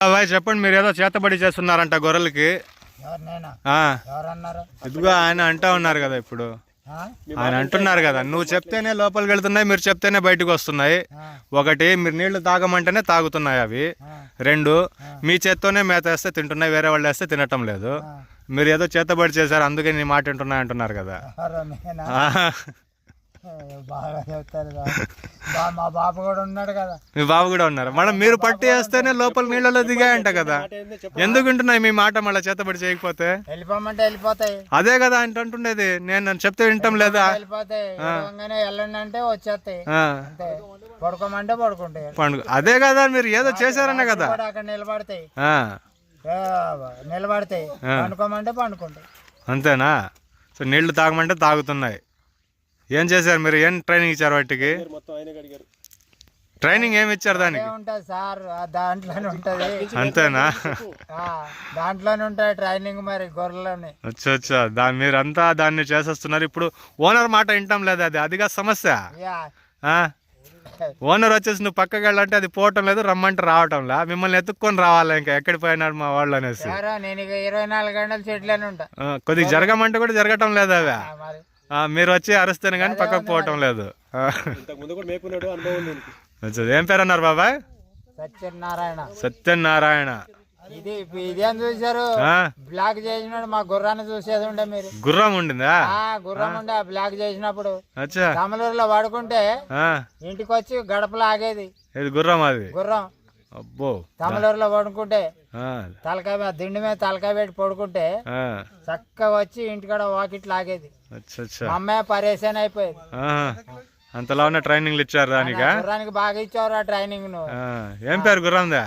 బాబాయ్ చెప్పండి మీరు ఏదో చేతబడి చేస్తున్నారంట గొర్రెలకి. ఇదిగో ఆయన అంటా ఉన్నారు కదా ఇప్పుడు? ఆయన అంటున్నారు కదా నువ్వు చెప్తేనే లోపలికి వెళ్తున్నాయి మీరు చెప్తేనే బయటకు వస్తున్నాయి. ఒకటి మీరు నీళ్ళు తాగమంటేనే తాగుతున్నాయి అవి. రెండు మీ చేత్తోనే మేత వేస్తే తింటున్నాయి వేరే వాళ్ళు వేస్తే తినటం లేదు. మీరు ఏదో చేతబడి చేశారు అందుకే నీ మాట వింటున్నాయి అంటున్నారు కదా. బాగా చెప్తారు మా బాబు కూడా ఉన్నాడు కదా. మీ బాబు కూడా ఉన్నారు. మళ్ళీ మీరు పట్టి వేస్తేనే లోపల నీళ్ళలో దిగాయంట కదా. ఎందుకు వింటున్నాయి మీ మాట మళ్ళీ చేతబడి చేయకపోతే? వెళ్ళిపోమంటే వెళ్ళిపోతాయి. అదే కదా ఆయన అంటుండేది. నేను చెప్తే వింటం లేదా? వెళ్ళిపోతాయి. వెళ్ళండి అంటే వచ్చేస్తాయి. పడుకోమంటే పడుకుంటాయి. పండుగ. అదే కదా మీరు ఏదో చేశారనే కదా. కూడా అక్కడ నిలబడతాయి. నిలబడతాయి. పండుకోమంటే పండుకుంటాయి. అంతేనా? సో నీళ్ళు తాగమంటే తాగుతున్నాయి. ఏం చేశారు మీరు? ఏం ట్రైనింగ్ ఇచ్చారు వాటికి? ట్రైనింగ్ ఏమి ఇచ్చారు దానికి? ఉంటుంది సార్ ఆ దాంట్లోనే ఉంటది. అంతేనా? ఆ, దాంట్లోనే ఉంటాయి ట్రైనింగ్ మరి గొర్రెలని. అచ్చా అచ్చా. దాని మీరంతా దాన్ని చేసేస్తున్నారు. ఇప్పుడు ఓనర్ మాట వింటాం లేదు అది? అదిగా సమస్య? ఓనర్ వచ్చేసి నువ్వు పక్కకి వెళ్ళాలంటే అది పోవటం లేదు రమ్మంటే రావటంలా మిమ్మల్ని ఎత్తుక్కొని రావాలి ఇంకా? ఎక్కడికి పోయినారు మా వాళ్ళు అనేసి? సారా నేను ఇరవై నాలుగు గంటలు చెట్లోనే ఉంటా. కొద్దిగా జరగమంటే కూడా జరగటం లేదు అవి? మరి వచ్చి అరుస్తేనే కానీ పక్కకు పోవటం లేదు. ఆ. ఇంతకుముందు కూడా మేపున్నాడు అనుభవం ఉంది అచ్చా, ఏం పేరు అన్నారు బాబాయ్? సత్యనారాయణ. సత్యనారాయణ. ఇది ఆ, బ్లాక్ చేసినాడు మా గుర్రాన్ని చూసేది ఉండే మీరు. గుర్రం ఉండిందా? ఆ గుర్రం ఉండే ఆ బ్లాక్ చేసినప్పుడు. అచ్చా. తమలూరులో పడుకుంటే ఆ, ఇంటికి వచ్చి గడపలో ఆగేది ఇది గుర్రం అది? గుర్రం. అబ్బో. తమలూరులో పడుకుంటే తలకాయ దిండి మీద తలకాయ పెట్టి పడుకుంటే చక్కగా వచ్చి ఇంటికాడ వాకిట్లు ఆగేది అచ్చా అచ్చా మా అమ్మాయి పరేషాన్ అయిపోయేది. అంతలా ఉన్న ట్రైనింగ్లు ఇచ్చారు దానికా గుర్రానికి బాగా ఇచ్చారు ఆ. ట్రైనింగ్ ఏం పేరు గుర్రందా?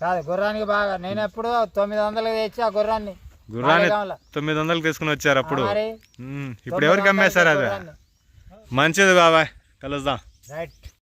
కాదు గుర్రానికి బాగా. నేను ఎప్పుడు తొమ్మిది వందలకు తెచ్చి ఆ గుర్రాన్ని గుర్రాన్ని. తొమ్మిది వందలు తీసుకుని వచ్చారు అప్పుడు? ఇప్పుడు ఎవరికి అమ్మేశారు అది. మంచిది బాబాయ్. కలుద్దాం. రైట్.